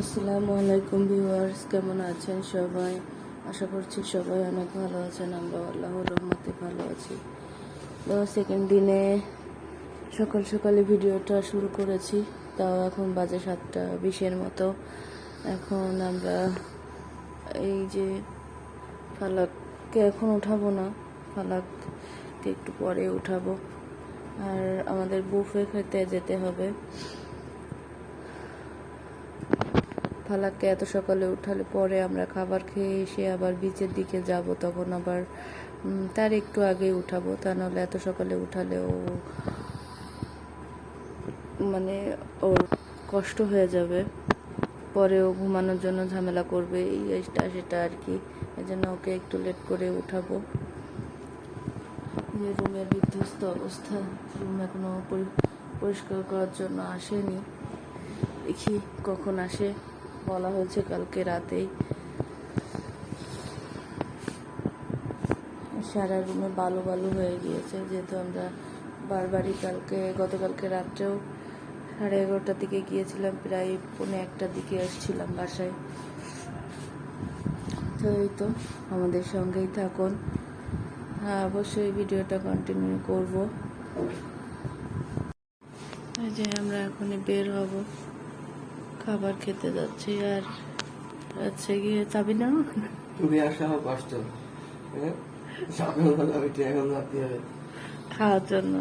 আসসালামু আলাইকুম ভিউয়ার্স, কেমন আছেন সবাই? আশা করছি সবাই অনেক ভালো আছেন, আমরা আল্লাহর রহমতে ভালো আছি। তো সেকেন্ড দিনে সকাল সকালে ভিডিওটা শুরু করেছি, তাও এখন বাজে সাতটা বিশের মতো। এখন আমরা এই যে ফালাককে এখন উঠাবো না, ফালাককে একটু পরে উঠাবো। আর আমাদের বুফে খেতে যেতে হবে। ফালাককে এত সকালে উঠালে পরে আমরা খাবার খেয়ে এসে আবার বিচের দিকে যাব, তখন আবার তার একটু আগে উঠাবো। তা নাহলে এত সকালে উঠালে ও মানে ওর কষ্ট হয়ে যাবে। পরে ও ঘুমানোর জন্য ঝামেলা করবে, এই এইটা সেটা আর কি। এই জন্য ওকে একটু লেট করে উঠাবো। যে রুমের বিধ্বস্ত অবস্থা। রুম এখনও পরি- পরিষ্কার করার জন্য আসেনি। দেখি কখন আসে। বলা হয়েছে কালকে রাতেই। সারা রুমে বালু বালু হয়ে গিয়েছে, যেহেতু আমরা বারবারই কালকে, গতকালকে রাত্রেও সাড়ে এগারোটার দিকে গিয়েছিলাম, প্রায় পৌনে একটার দিকে এসেছিলাম বাসায়। তো এই তো, আমাদের সঙ্গেই থাকুন। হ্যাঁ অবশ্যই ভিডিওটা কন্টিনিউ করব। যে আমরা এখন বের হব। খাবার খেতে যাচ্ছি আর হচ্ছে গিয়ে যাবি না? তুমি আসা কষ্ট। হ্যাঁ? সকালবেলা উঠে এখন ভাবতে হবে। খাওয়ার জন্য।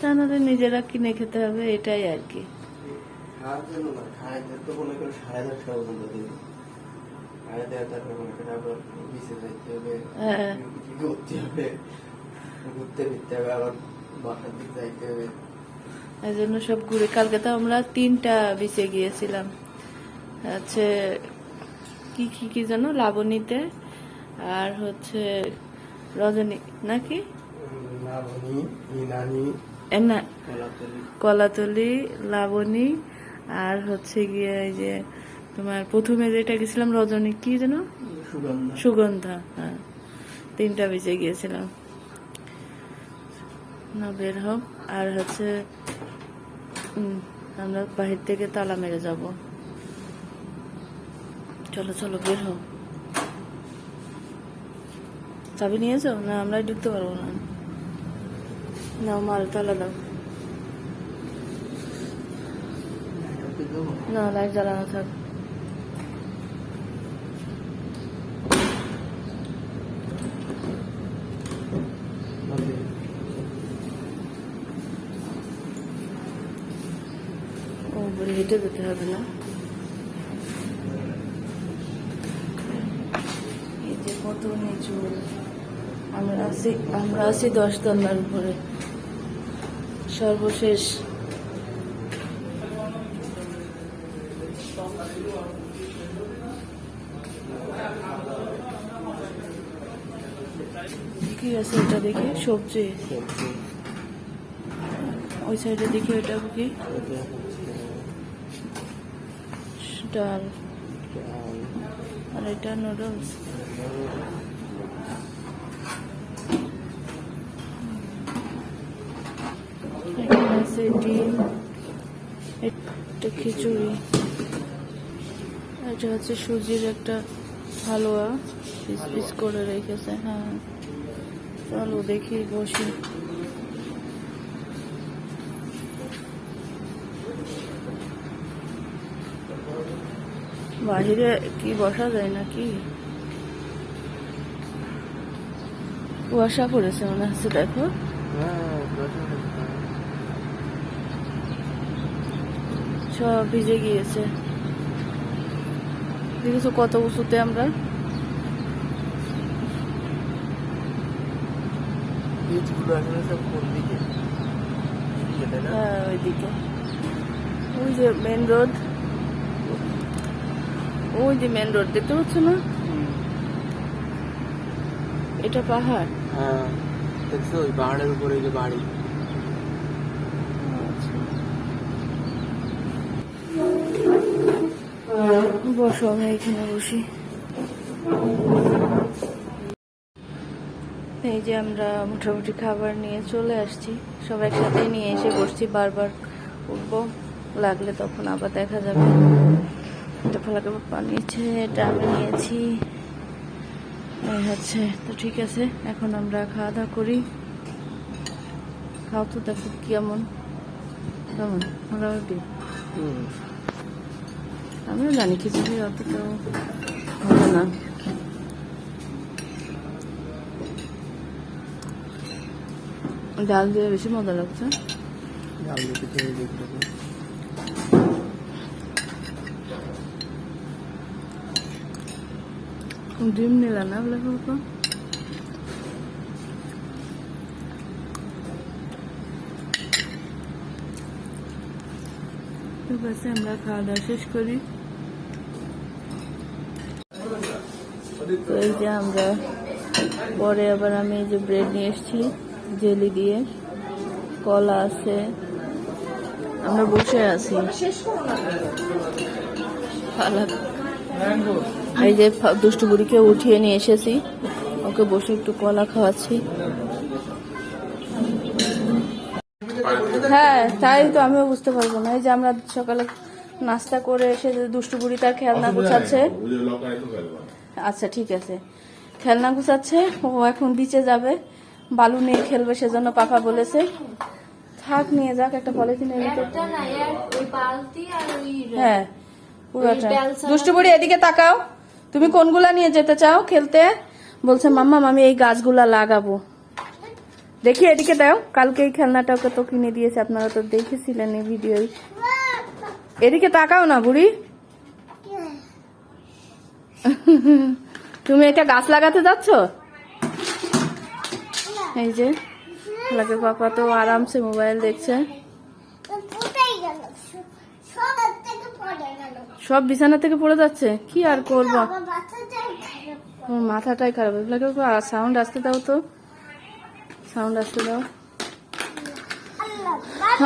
তা নাহলে নিজেরা কিনে খেতে হবে এটাই আর কি। খাওয়ার জন্য না খাইতে তো মনে করো সাড়ে দশটা পর্যন্ত দিন। সাড়ে দেড়টার মনে করো আবার বিচে যাইতে হবে। হ্যাঁ। কি হবে। ঘুরতে ফিরতে হবে আবার বাসার দিক যাইতে হবে। এই জন্য সব ঘুরে। কালকে তো আমরা তিনটা বিচে গিয়েছিলাম। হচ্ছে কি কি কি যেন? লাবণীতে। আর হচ্ছে রজনী নাকি? না কলাতলি। লাবণী। আর হচ্ছে গিয়ে এই যে তোমার প্রথমে যেটা গেছিলাম রজনী কি যেন? সুগন্ধা। হ্যাঁ। তিনটা বেজে গিয়েছিলাম। না বের হোক আর হচ্ছে আমরা বাহির থেকে তালা মেরে যাব। চলো চলো বের হোক চাবি নিয়েছো না আমরা ঢুকতে পারব না। না মাল তালা দাও। না লাইট জ্বালানো থাক। বলে হেঁটে যেতে হবে না। যে কত নিচু আমরা আছি আমরা আছি দশ তলার উপরে। সর্বশেষ। কি আছে এটা দেখি? সবজি। ওই সাইডে দেখি ওটা কি? ডাল আর এটা নুডলস এখানে আছে ডিম একটা খিচুড়ি। এটা হচ্ছে সুজির একটা হালুয়া, পিস পিস করে রেখেছে। হ্যাঁ। চলো দেখি বসি। বাহিরে কি বসা যায় নাকি? কুয়াশা পড়েছে মনে হচ্ছে দেখো। সব ভিজে গিয়েছে। দেখেছ কত উঁচুতে আমরা? হ্যাঁ ওইদিকে। ওই যে মেন রোড ওই যে মেন রোড দেখতে পাচ্ছ না? এটা পাহাড়। হ্যাঁ দেখছ ওই পাহাড়ের উপরে যে বাড়ি। বসো আমি এখানে বসি। এই যে আমরা মোটামুটি খাবার নিয়ে চলে আসছি। সব একসাথে নিয়ে এসে বসছি বারবার উঠবো। লাগলে তখন আবার দেখা যাবে। এটা ফলাকে পাপা এটা আমি নিয়েছি। এই হচ্ছে তো ঠিক আছে এখন আমরা খাওয়া দাওয়া করি। খাও তো দেখো কেমন কেমন মোটামুটি আমিও জানি খিচুড়ি অতটাও ভালো না। ডাল দিয়ে বেশি মজা লাগছে। ডাল দিয়ে খিচুড়ি দিয়ে খাব। ডিম নিলা না বলে বাবা ঠিক আছে আমরা খাওয়া দাওয়া শেষ করি। তো এই যে আমরা পরে আবার আমি এই যে ব্রেড নিয়ে এসেছি জেলি দিয়ে। কলা আছে। আমরা বসে আছি। ফালাক এই যে ফা- দুষ্টু বুড়িকে উঠিয়ে নিয়ে এসেছি। ওকে বসে একটু কলা খাওয়াচ্ছি। হ্যাঁ তাই তো আমিও বুঝতে পারব না। এই যে আমরা সকালে নাস্তা করে এসে যে দুষ্টু বুড়ি তার খেলনা গুছাচ্ছে। আচ্ছা ঠিক আছে। খেলনা গুছাচ্ছে ও এখন বিচে যাবে। বালু নিয়ে খেলবে সেজন্য পাপা বলেছে। থাক নিয়ে যাক একটা পলিথিনের হ্যাঁ পুরোটা। দুষ্টু বুড়ি এদিকে তাকাও। তুমি কোনগুলা নিয়ে যেতে চাও খেলতে? বলছে, মাম্মা, আমি এই গাছগুলা লাগাবো। দেখি এদিকে দাও, কালকে এই খেলনাটা ওকে তো কিনে দিয়েছে, আপনারা তো দেখেছিলেন এই ভিডিও এদিকে তাকাও না, বুড়ি। তুমি এটা গাছ লাগাতে যাচ্ছ? এই যে লাগে পাপা তো আরামসে মোবাইল দেখছে কোথায় গেল সব থেকে পড়ে গেল সব বিছানা থেকে পড়ে যাচ্ছে? কি আর করব? মাথাটাই খারাপ। লাগে সাউন্ড আসতে দাও তো। সাউন্ড আসতে দাও।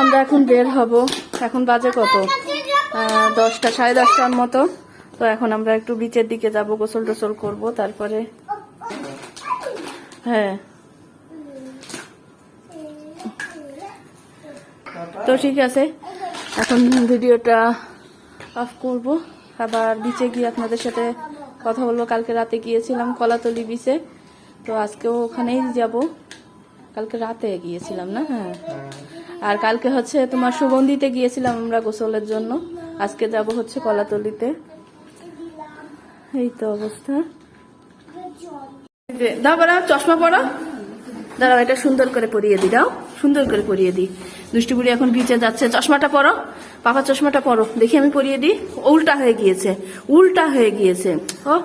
আমরা এখন বের হব। এখন বাজে কত? দশটা সাড়ে দশটার মতো। তো এখন আমরা একটু বিচের দিকে যাব গোসল টোসল করব তারপরে হ্যাঁ। তো ঠিক আছে। এখন ভিডিওটা অফ করব। আবার বিচে গিয়ে আপনাদের সাথে কথা বলব। কালকে রাতে গিয়েছিলাম কলাতলি বিচে তো আজকেও ওখানেই যাব। কালকে রাতে গিয়েছিলাম না? হ্যাঁ। আর কালকে হচ্ছে তোমার সুগন্ধিতে গিয়েছিলাম আমরা গোসলের জন্য। আজকে যাব হচ্ছে কলাতলিতে। এই তো অবস্থা। দাও পড়া চশমা পড়ো। দাঁড়াও এটা সুন্দর করে পরিয়ে দি দাও। সুন্দর করে পরিয়ে দিই। দুষ্টি বুড়ি এখন বিচে যাচ্ছে। চশমাটা পরো। পাপা চশমাটা পরো। দেখি আমি পরিয়ে দিই। উল্টা হয়ে গিয়েছে। উল্টা হয়ে গিয়েছে। ও।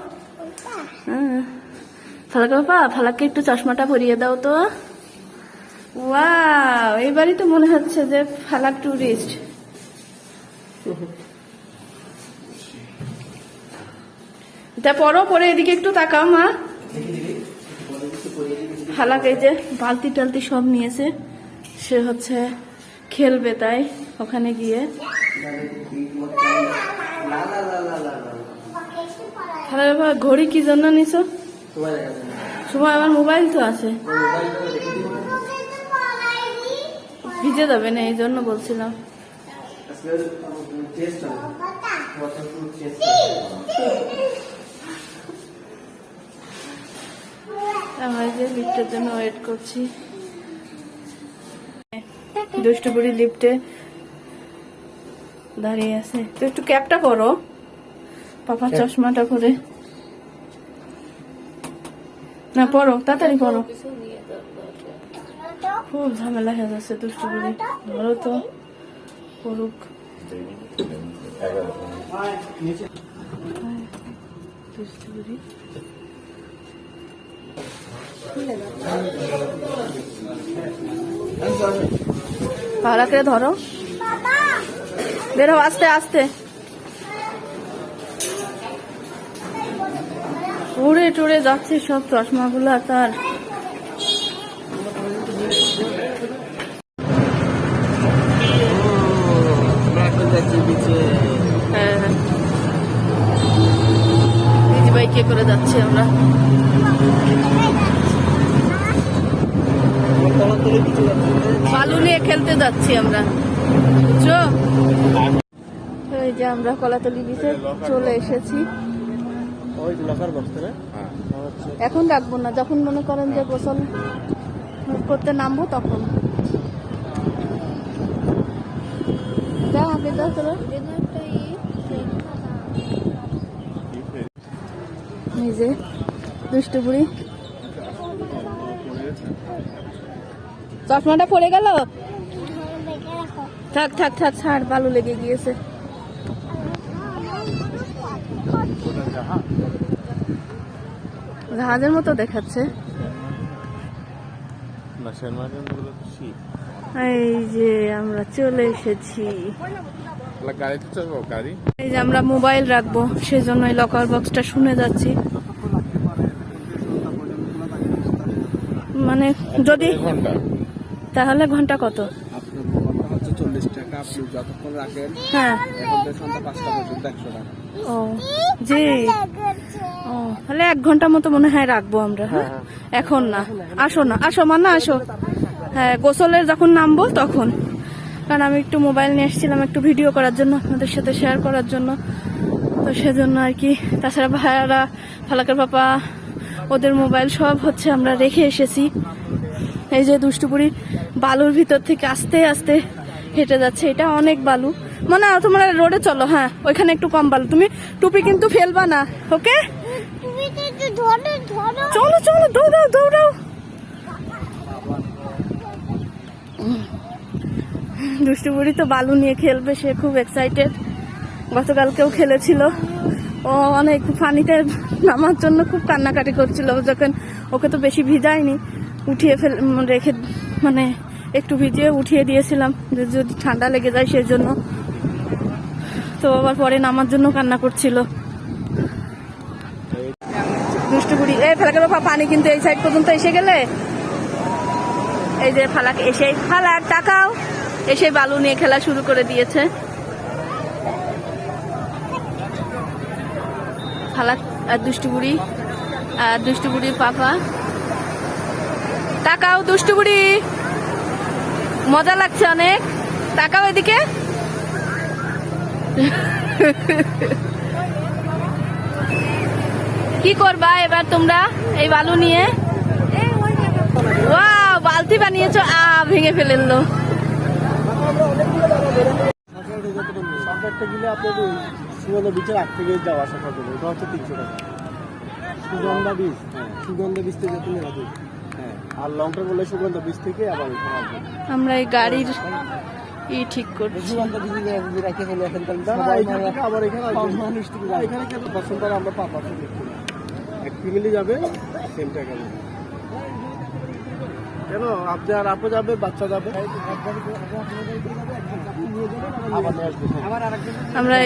হ্যাঁ। ফালাক বাবা, ফালাককে একটু চশমাটা পরিয়ে দাও তো। এবারই তো মনে হচ্ছে যে ফালাক টুরিস্ট তা পরো, পরে এদিকে একটু তাকাও মা। ফালাক এই যে বালতি টালতি সব নিয়েছে। সে হচ্ছে খেলবে তাই, ওখানে গিয়ে ঘড়ি কি জন্য নিছো তোমার দেখা যায় না। সময় আমার মোবাইল তো আছে। ভিজে যাবে না, এই জন্য বলছিলাম আমরা যে লিফটের জন্য ওয়েট করছি দুষ্টু বুড়ি লিফটে দাঁড়িয়ে আছে। তো একটু ক্যাপটা পরো পাপা চশমাটা করে না পরো তাড়াতাড়ি পরো। খুব ঝামেলা হয়ে যাচ্ছে দুষ্টু বুড়ি ধরো তো করুক। দুষ্টু পাহাড়াকে ধরো। বেরো আস্তে আস্তে। উড়ে টুড়ে যাচ্ছে সব চশমা চশমাগুলো তার। হ্যাঁ হ্যাঁ। দিদি বাইকে করে যাচ্ছি আমরা কলাতলি বিচে যাচ্ছি আমরা। বুঝছ? এই যে আমরা কলাতলি বিচে চলে এসেছি। এখন রাখব না, যখন মনে করেন যে গোসল করতে নামবো তখন। যা, আগে যা, চলো। এই দুষ্টু বুড়ি চশমাটা পড়ে গেল? থাক থাক থাক ছাড় বালু লেগে গিয়েছে। জাহাজের মতো দেখাচ্ছে। এই যে আমরা চলে এসেছি। এই যে আমরা মোবাইল রাখব লকার বক্সটা শুনে যাচ্ছি। মানে যদি তাহলে ঘণ্টা কত আপনার মোবাইলটা হচ্ছে চল্লিশ টাকা আপনি যতক্ষণ রাখেন হ্যাঁ। এখন থেকে সন্ধ্যা পাঁচটা পর্যন্ত একশো টাকা। ও জি। ও তাহলে এক ঘণ্টা মতো মনে হয় রাখব আমরা হ্যাঁ? এখন না। আসো না আসো মানা আসো। হ্যাঁ গোসলের যখন নামবো তখন। কারণ আমি একটু মোবাইল নিয়ে এসেছিলাম একটু ভিডিও করার জন্য আপনাদের সাথে শেয়ার করার জন্য। তো সেজন্য আর কি। তাছাড়া ভাইয়ারা ফালাকের পাপা ওদের মোবাইল সব হচ্ছে আমরা রেখে এসেছি। এই যে দুষ্টুপুরি বালুর ভিতর থেকে আস্তে আস্তে হেঁটে যাচ্ছে এটা অনেক বালু। মানে তোমরা রোডে চলো হ্যাঁ ওইখানে একটু কম বালু। তুমি টুপি কিন্তু ফেলবা না ওকে? চলো চলো দৌড়াও দৌড়াও। দুষ্টু বুড়ি তো বালু নিয়ে খেলবে সে খুব এক্সাইটেড গতকালকেও খেলেছিল। ও অনেক পানিতে নামার জন্য খুব কান্নাকাটি করছিল যখন ওকে তো বেশি ভিজায়নি উঠিয়ে ফেল রেখে মানে একটু ভিজিয়ে উঠিয়ে দিয়েছিলাম যদি ঠান্ডা লেগে যায় সেই জন্য তো আবার পরে নামার জন্য কান্না করছিল। দুষ্টুগুড়ি পানি কিন্তু এই সাইড পর্যন্ত এসে গেলে। এই যে ফালাক এসে, ফালাক টাকাও এসে বালু নিয়ে খেলা শুরু করে দিয়েছে। ফালাক আর দুষ্টুগুড়ি আর দুষ্টুগুড়ির পাপা। টাকাও দুষ্টুগুড়ি মজা লাগছে অনেক। টাকাও এদিকে। কি করবা এবার তোমরা এই বালু নিয়ে? বালতি বানিয়েছো। আ, ভেঙে ফেলেলো। সরকারটা গেলে সুগন্ধ টাকা। বীজ হ্যাঁ সুগন্ধা বীজ থেকে তুমি রাখি। হ্যাঁ আর লঙ্কা বললে সুগন্ধা বীজ থেকে আবার আমরা এই গাড়ির ই ঠিক করছি। সুগন্ধা বীজ রাখে ফেলে এখন আবার এখানে আসবে। মানুষ থেকে এখানে কেন পছন্দ করে আমরা পাপা এক ফ্যামিলি যাবে সেম টাকা। কেন? আপনি আর আপু যাবে বাচ্চা যাবে। আমরা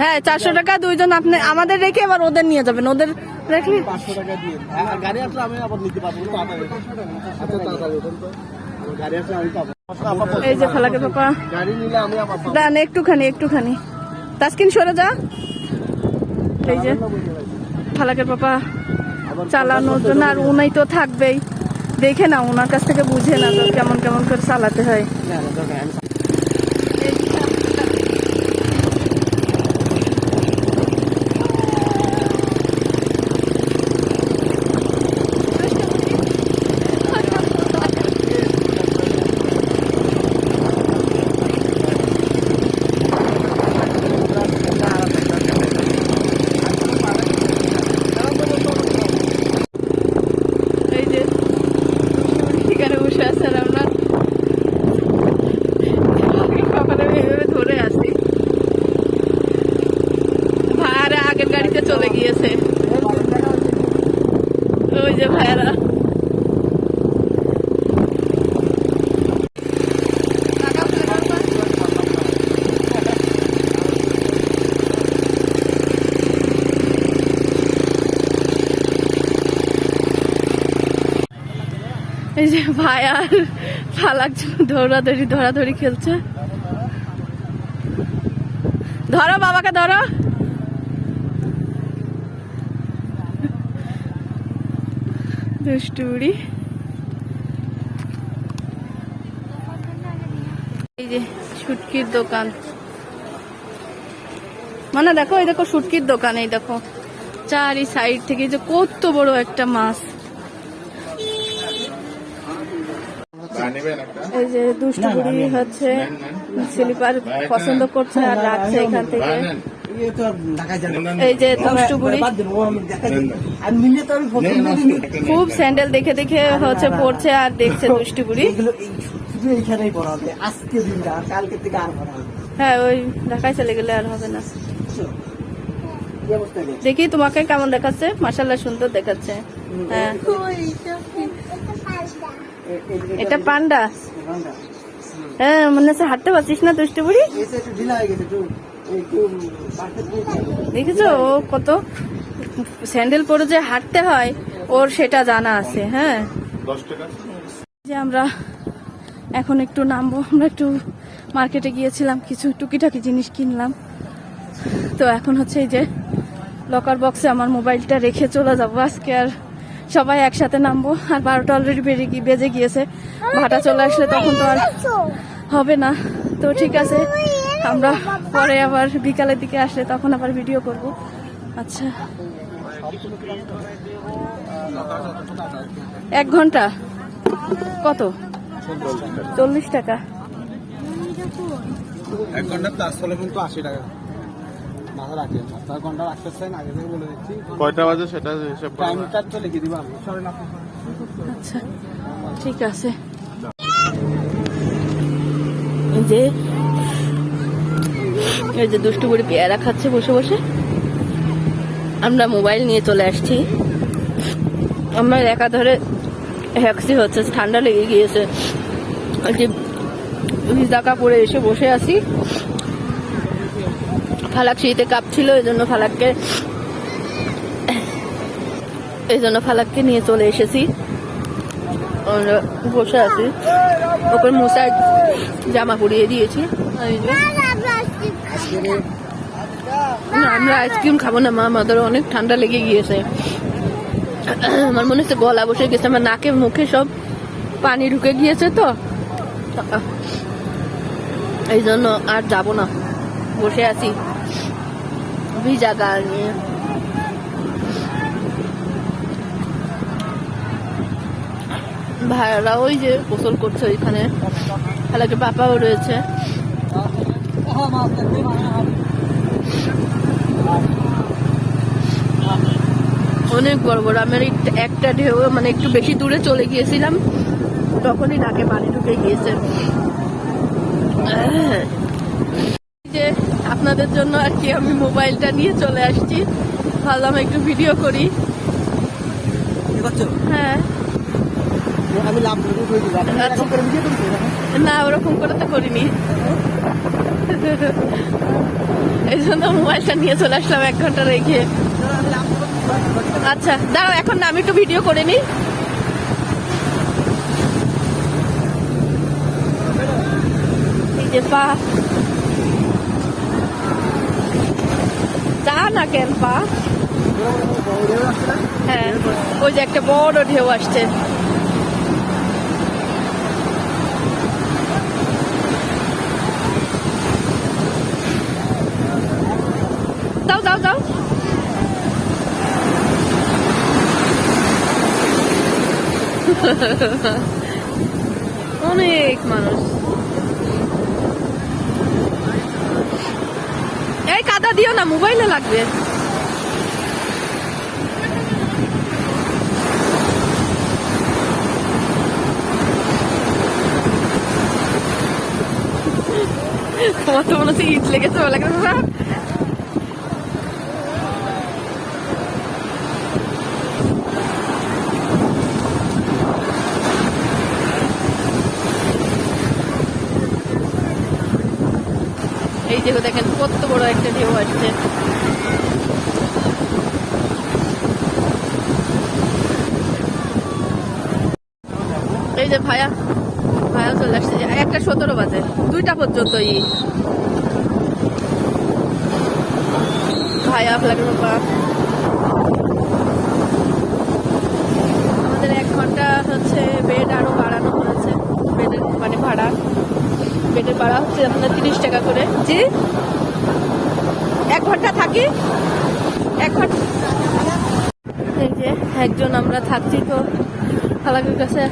হ্যাঁ চারশো টাকা দুইজন আপনি আমাদের রেখে এবার ওদের নিয়ে যাবেন। ওদের রাখলি পাঁচশো টাকা দিয়ে গাড়ি আসলে আমি আবার নিতে পারব তাড়াতাড়ি। আচ্ছা এই যে ফালাকে পাপা। গাড়ি নিলে আমি আবার পাবো। দান একটুখানি একটুখানি। তাসকিন সরে যা। এই যে ফালাকের পাপা চালানোর জন্য আর উনাই তো থাকবেই। দেখে না ওনার কাছ থেকে বুঝে না তো কেমন কেমন করে চালাতে হয়। এই যে ভাই আর ফালাক দৌড়াদৌড়ি, ধরাধরি খেলছে। ধরো বাবাকে, ধরো। দুষ্টুরি। এই যে সুটকির দোকান। মানে দেখো, এই দেখো সুটকির দোকান, এই দেখো। চারি সাইড থেকে যে কত বড় একটা মাছ। এই যে দুষ্টু বুড়ি হচ্ছে স্লিপার পছন্দ করছে আর রাখছে এখান থেকে। এই যে দুষ্টু বুড়ি খুব স্যান্ডেল দেখে দেখে হচ্ছে পড়ছে আর দেখছে দুষ্টু বুড়ি এইখানেই পড়া হবে। আজকে দিনটা কালকে থেকে আর পড়া হবে হ্যাঁ ওই ঢাকায় চলে গেলে আর হবে না। কি অবস্থা রে? দেখি তোমাকে কেমন দেখাচ্ছে। মাসাল্লাহ সুন্দর দেখাচ্ছে। হ্যাঁ। এটা পান্ডা। হ্যাঁ মনে হচ্ছে হাঁটতে পারছিস না দুষ্টু বুড়ি। দেখেছ ও কত স্যান্ডেল পরে যে হাঁটতে হয়, ওর সেটা জানা আছে হ্যাঁ। যে আমরা এখন একটু নামবো, আমরা একটু মার্কেটে গিয়েছিলাম, কিছু টুকিটাকি জিনিস কিনলাম। তো এখন হচ্ছে এই যে লকার বক্সে আমার মোবাইলটা রেখে চলে যাব আজকে আর সবাই একসাথে নামবো। আর বারোটা অলরেডি বেড়ে গিয়ে বেজে গিয়েছে। ভাটা চলে আসলে তখন তো আর হবে না। তো ঠিক আছে আমরা পরে আবার বিকালের দিকে আসলে তখন আবার ভিডিও করব। আচ্ছা। এক ঘণ্টা? কত? চল্লিশ টাকা। এক ঘণ্টা প্লাস হলে কিন্তু আশি টাকা। মাথা রাখে আপনার ঘণ্টা রাখতে আগে থেকে বলে দিচ্ছি। কয়টা বাজে সেটা হিসাব টাইমটা তো লিখে দিবা। আমি আচ্ছা ঠিক আছে। যে এই যে দুষ্টু করে পেয়ারা খাচ্ছে বসে বসে। আমরা মোবাইল নিয়ে চলে আসছি। আমার একা ধরে হ্যাক্সি হচ্ছে ঠান্ডা লেগে গিয়েছে। ওই যে ভিজা কাপড়ে এসে বসে আছি। ফালাক শীতে কাঁপছিল এই জন্য ফালাককে এই জন্য ফালাককে নিয়ে চলে এসেছি। বসে আছি। ওকে মশার জামা পরিয়ে দিয়েছি। আমরা আইসক্রিম খাব না, মা। আমাদের অনেক ঠান্ডা লেগে গিয়েছে। আমার মনে হচ্ছে গলা বসে গেছে। আমার নাকে মুখে সব পানি ঢুকে গিয়েছে তো। এই জন্য আর যাব না। বসে আছি। ভিজা গাল নিয়ে ভাইয়ারা ওই যে গোসল করছে ওইখানে। খালাকে পাপাও রয়েছে? অনেক বড় বড়, আমি একটা- ঢেউ মানে একটু বেশি দূরে চলে গিয়েছিলাম, তখনই নাকে পানি ঢুকে গিয়েছে। আপনাদের জন্য আর কি আমি মোবাইলটা নিয়ে চলে আসছি। ভাবলাম একটু ভিডিও করি। হ্যাঁ। আচ্ছা। না ওরকম করে তো করিনি। এই জন্য মোবাইলটা নিয়ে চলে আসলাম এক ঘণ্টা রেখে। আচ্ছা দাঁড়াও এখন না আমি একটু ভিডিও করে নিই। পা যা না হ্যাঁ ওই যে একটা বড় ঢেউ আসছে। দাও দাও। অনেক মানুষ এই কাদা দিও না মোবাইলে লাগবে। তোমার তো মনে হচ্ছে ইট লেগেছে বলে যে দেখেন কত বড় একটা ঢেউ আসছে। এই যে ভায়া ভায়া চলে আসছে একটা সতেরো বাজে, দুইটা পর্যন্তই। ভায়া ফ্ল্যাটের উপর আমাদের এক ঘণ্টা হচ্ছে বেড আরও বেডের ভাড়া হচ্ছে আপনার তিরিশ টাকা করে। যে এক ঘণ্টা থাকি, এক ঘণ্টা এই যে একজন আমরা থাকছি তো ফালাকের কাছে,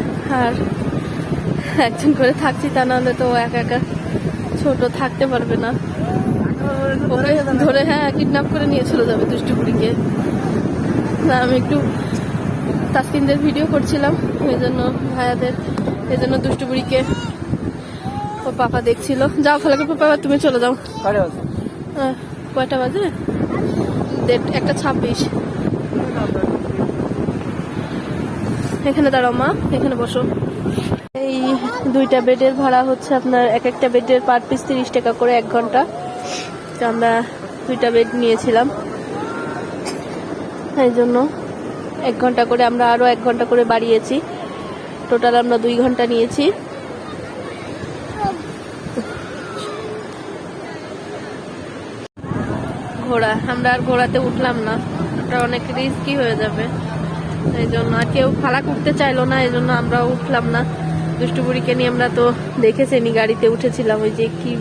আর একজন করে থাকছি তা নাহলে তো একা একা ছোট থাকতে পারবে না। ধরে হ্যাঁ কিডন্যাপ করে নিয়ে চলে যাবে দুষ্টুপুরিকে না, আমি একটু তাসকিনদের ভিডিও করছিলাম, এই জন্য ভাইয়াদের, এই জন্য দুষ্টুপুরিকে পাপা দেখছিল। যাও ফালাকে পাপা তুমি চলে যাও। কয়টা বাজে? দেড় একটা ছাব্বিশ। এখানে দাঁড়াও মা এখানে বসো। এই দুইটা বেডের ভাড়া হচ্ছে আপনার এক একটা বেডের পার পিস তিরিশ টাকা করে এক ঘণ্টা। তো আমরা দুইটা বেড নিয়েছিলাম। এই জন্য এক ঘণ্টা করে আমরা আরও এক ঘণ্টা করে বাড়িয়েছি। টোটাল আমরা দুই ঘণ্টা নিয়েছি। ঘোড়া। আমরা আর ঘোড়াতে উঠলাম না। ওটা অনেক রিস্কি হয়ে যাবে। এই জন্য আর কেউ ফালাক উঠতে চাইলো না, এই জন্য আমরা উঠলাম না। দুষ্টুবুড়িকে নিয়ে আমরা তো দেখেছেনি গাড়িতে উঠেছিলাম। ওই যে কি